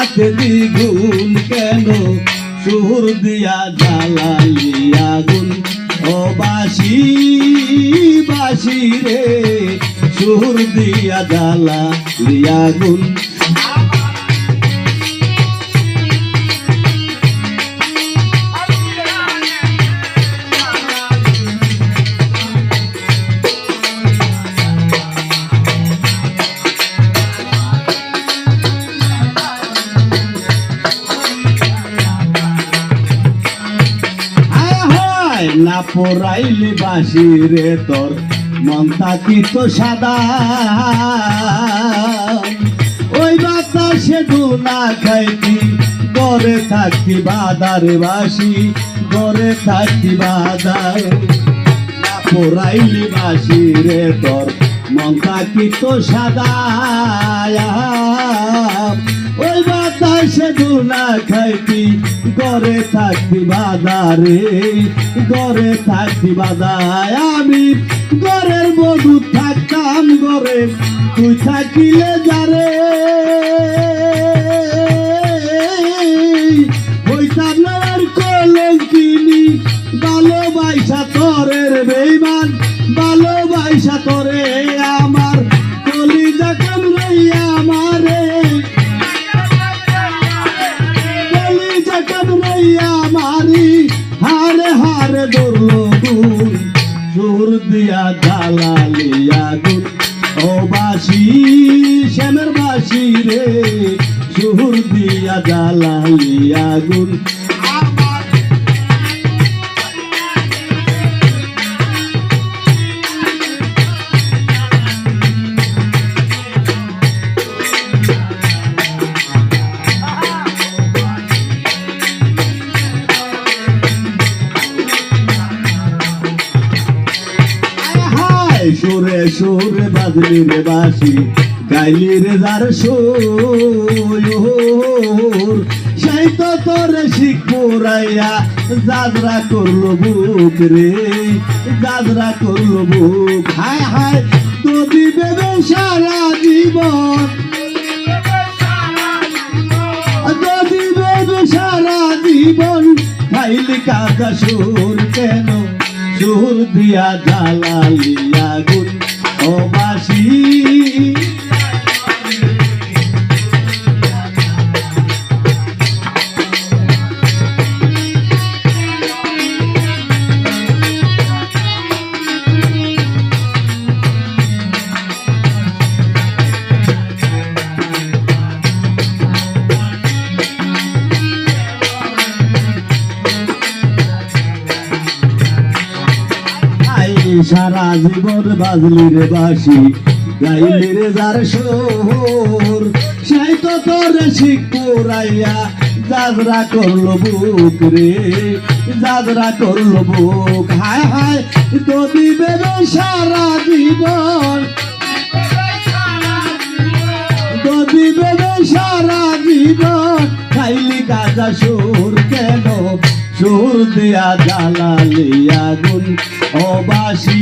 জ্বালাতে দ্বিগুণ কেন? সুর দিয়া জ্বালালি আগুন। ও বাসি বাসি রে, সুর দিয়া জ্বালালি আগুন। পড়াইলি বাসি তোর। মন থাকি তো সাদা। ওই বাতাসে না খাইতি, গড়ে থাকতি বাদারে বাসি গড়ে থাকতি বাদার। পড়াইলি বাসি তোর, মন থাকি তো সাদা। ওই বাতাসে না খাইতি গড়ে থাকতি বাজারে গড়ে থাকতি বাজায় আমি। গড়ের বধু থাকতাম গড়ে তুই থাকিলে যারে। বাসি শ্যামের বাসি রে সুহুর দিয়া জ্বালালি আগুন সুরে বাজলি রে বাসি গাইলি রে যার সুর। সেই তো তোর শিখ পুরাইয়া যাদরা করল বুক রে যাদরা করল বুক। হায় হায়, তো দিবে সারা জীবন। যদি বেবে সারা জীবন কাকা সুর কেন? সুর দিয়া জ্বালালি আগুন। ও বাসি। সারা জীবন বাজলি রে বাসি গাইলি রে যার সোর সেই তো তোর শিখ পুরাইয়া যাজরা করল বুক রে যাজরা করল বুক। হায় হায় তো দিবে সারা জীবন। তো দিবে রে সারা জীবন। খাইলি গাজা সুর কেন? সুর দিয়া জ্বালালি আগুন। ও বাসি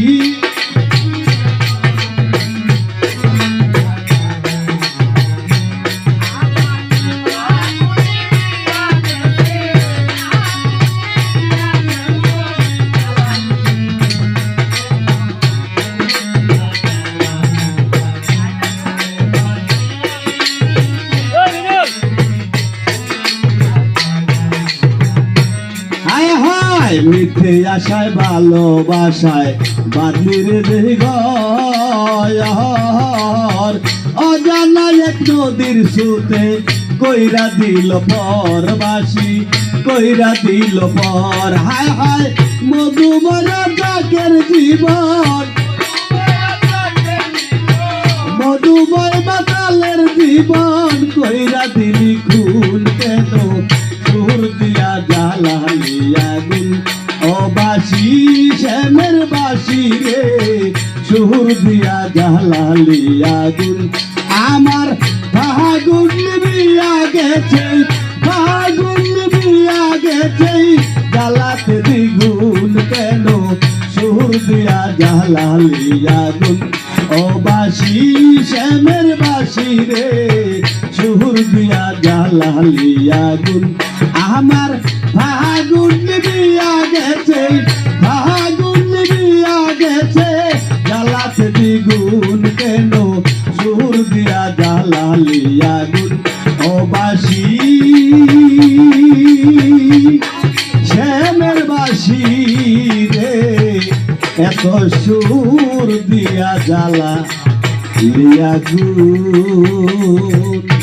মিথ্যে আশায়, ভালোবাসায় বাদলির ঘর অজানা এক নদীর সুতে কইরা দিল পরবাসী, কইরা দিল পর। হায় হায় মধুমরা ডাকের জীবন। মধুময় মাতালের জীবন কইরা দিলি দিয়া জ্বালালি আগুন। আমার ফাগুন বিয়া গেছে ফাগুন বিয়া গেছে। জ্বালাতে দ্বিগুণ কেন? সুর দিয়া জ্বালালি আগুন। ও বাসি, শ্যামের বাসি রে, সুর দিয়া জ্বালালিয়া গুন আমার ফাগুন দিয়া গেছে ফাগুন দিয়া গেছে। জ্বালাতে দ্বিগুণ কেন? সুর দিয়া জ্বালালিয়া গুন অবাসি। বাসি শ্যামের বাসি রে, এত সুর দিয়া জ্বালা লিয়া গুণ